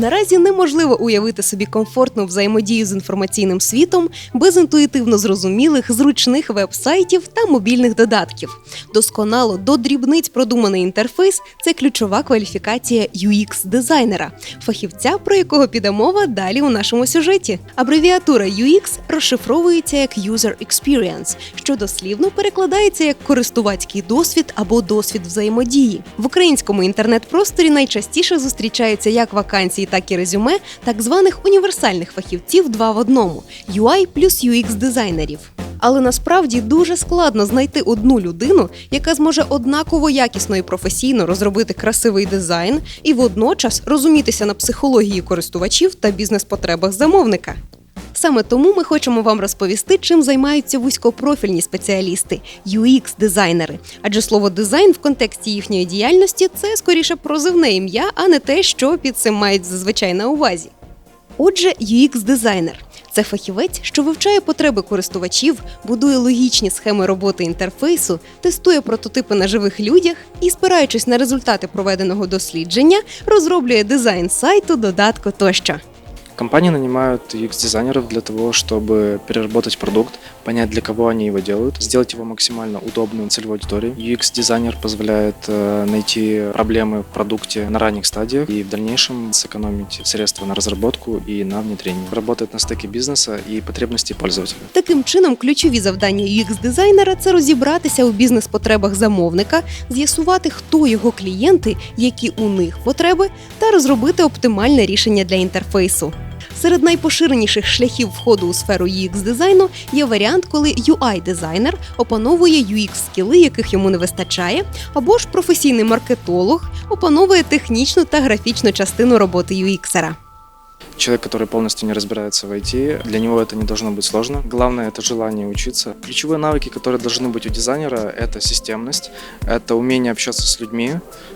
Наразі неможливо уявити собі комфортну взаємодію з інформаційним світом без інтуїтивно зрозумілих, зручних веб-сайтів та мобільних додатків. Досконало до дрібниць продуманий інтерфейс це ключова кваліфікація UX-дизайнера, фахівця, про якого піде мова далі у нашому сюжеті. Абревіатура UX розшифровується як User Experience, що дослівно перекладається як користувацький досвід або досвід взаємодії. В українському інтернет-просторі найчастіше зустрічаються як вакансії, так і резюме так званих універсальних фахівців два в одному UI плюс UX дизайнерів. Але насправді дуже складно знайти одну людину, яка зможе однаково якісно і професійно розробити красивий дизайн і водночас розумітися на психології користувачів та бізнес-потребах замовника. Саме тому ми хочемо вам розповісти, чим займаються вузькопрофільні спеціалісти UX-дизайнери. Адже слово дизайн в контексті їхньої діяльності це скоріше прозивне ім'я, а не те, що під цим мають зазвичай на увазі. Отже, UX-дизайнер це фахівець, що вивчає потреби користувачів, будує логічні схеми роботи інтерфейсу, тестує прототипи на живих людях і, спираючись на результати проведеного дослідження, розроблює дизайн сайту, додатку тощо. Компании нанимают UX-дизайнеров для того, чтобы переработать продукт, понять, для кого они его делают, сделать его максимально удобным целевой аудитории. UX-дизайнер позволяет э, найти проблемы в продукте на ранних стадиях и в дальнейшем сэкономить средства на разработку и на внедрение. Работает на стыке бизнеса и потребностей пользователя. Таким чином, ключові завдання UX-дизайнера це розібратися у бізнес-потребах замовника, з'ясувати, хто його клієнти, які у них потреби, та розробити оптимальне рішення для інтерфейсу. Серед найпоширеніших шляхів входу у сферу UX-дизайну є варіант, коли UI-дизайнер опановує UX-скіли, яких йому не вистачає, або ж професійний маркетолог опановує технічну та графічну частину роботи UX-ера. Человек, который полностью не разбирается в IT, для него это не должно быть сложно. Главное это желание учиться. Ключевые навыки, которые должны быть у дизайнера, это системность, это умение общаться с людьми,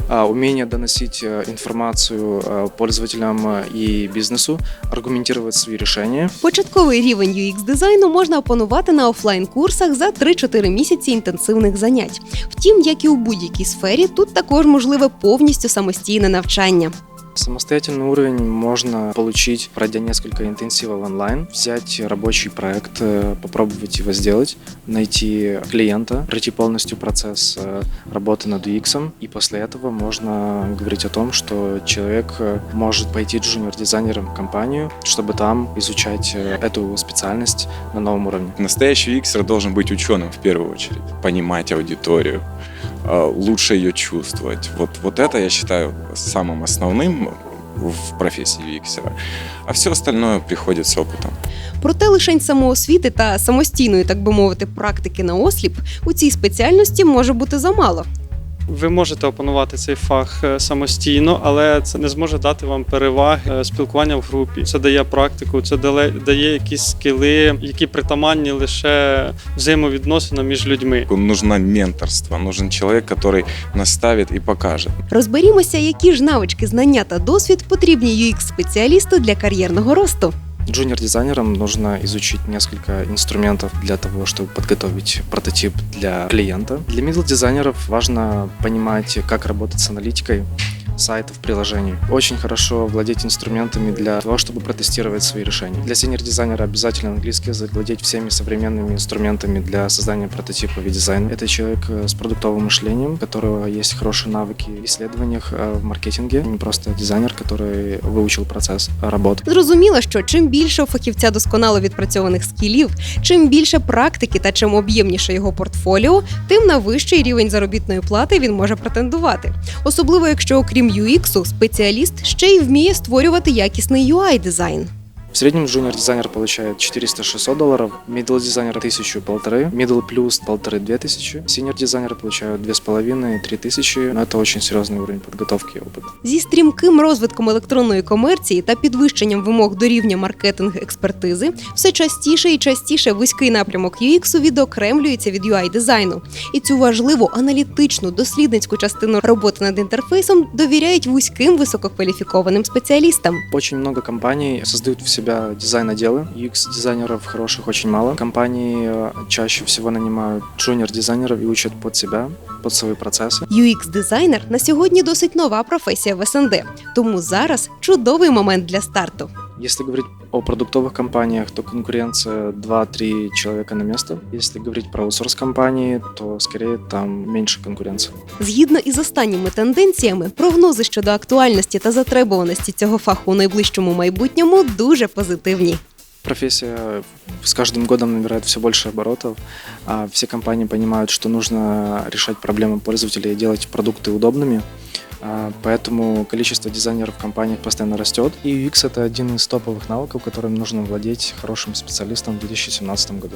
а, умение доносить э, информацию э, пользователям э, и бизнесу, аргументировать свои решения. Початковий рівень UX-дизайну можна опанувати на офлайн-курсах за 3-4 місяці інтенсивних занять. Втім, як і у будь-якій сфері, тут також можливе повністю самостійне навчання. Самостоятельный уровень можно получить, пройдя несколько интенсивов онлайн, взять рабочий проект, э, попробовать его сделать, найти клиента, пройти полностью процесс э, работы над UX, и после этого можно говорить о том, что человек э, может пойти джуниор-дизайнером в компанию, чтобы там изучать эту специальность на новом уровне. Настоящий UXер должен быть ученым в первую очередь, понимать аудиторию, лучше ее чувствовать. Вот, вот это я считаю самым основным в профессии UXера. А все остальное приходит с опытом. Проте лишень самоосвіти та самостійної, так би мовити, практики на осліп у цій спеціальності може бути замало. Ви можете опанувати цей фах е, самостійно, але це не зможе дати вам переваги е, спілкування в групі. Це дає практику, це дає якісь скіли, які притаманні лише взаємовідносинам між людьми. Нужно менторство, нужен человек, который наставит и покажет. Розберімося, які ж навички, знання та досвід потрібні UX-спеціалісту для кар'єрного росту. Джуниор-дизайнерам нужно изучить несколько инструментов для того, чтобы подготовить прототип для клиента. Для middle-дизайнеров важно понимать, как работать с аналитикой сайтов, приложений. Очень хорошо владеть инструментами для того, чтобы протестировать свои решения. Для сеньор-дизайнера обязательно английский язык, владеть всеми современными инструментами для создания прототипов и дизайна. Это человек э, с продуктовым мышлением, у которого есть хорошие навыки в исследованиях, э, в маркетинге, не просто дизайнер, который выучил процесс работы. Зрозуміло, що чим більше у фахівця досконало відпрацьованих скілів, чим більше практики та чим об'ємніше його портфоліо, тим на вищий рівень заробітної плати він може претендувати. Особливо якщо, окрім UX, спеціаліст ще й вміє створювати якісний UI-дизайн. В среднем джуниор-дизайнер получает 400-600 долларов, middle-дизайнер 1000 полторы, middle плюс полторы-две тысячи, сеньор-дизайнеры получают две с половиной, три тысячи, но это очень серьезный уровень подготовки и опыта. Зі стрімким розвитком електронної комерції та підвищенням вимог до рівня маркетинг експертизи, все частіше і частіше вузький напрямок UX відокремлюється від UI дизайну. І цю важливу аналітичну дослідницьку частину роботи над інтерфейсом довіряють вузьким висококваліфікованим спеціалістам. Очень много компаний создают в себе себя дизайн-отделы. UX-дизайнеров хороших очень мало. Компании э, чаще всего нанимают джуниор-дизайнеров и учат под себя, под свои процессы. UX-дизайнер на сьогодні досить нова професія в СНД, тому зараз чудовий момент для старту. Если говорить о продуктовых компаниях, то конкуренция 2-3 человека на место. Если говорить про аутсорс компании, то скорее там меньше конкуренции. Згідно із останніми тенденціями, прогнози щодо актуальності та затребуваності цього фаху у найближчому майбутньому дуже позитивні. Профессия с каждым годом набирает все больше оборотов, а все компании понимают, что нужно решать проблемы пользователей и делать продукты удобными. А, Поэтому количество дизайнеров в компаниях постоянно растет. И UX это один из топовых навыков, которым нужно владеть хорошим специалистам в 2017 году.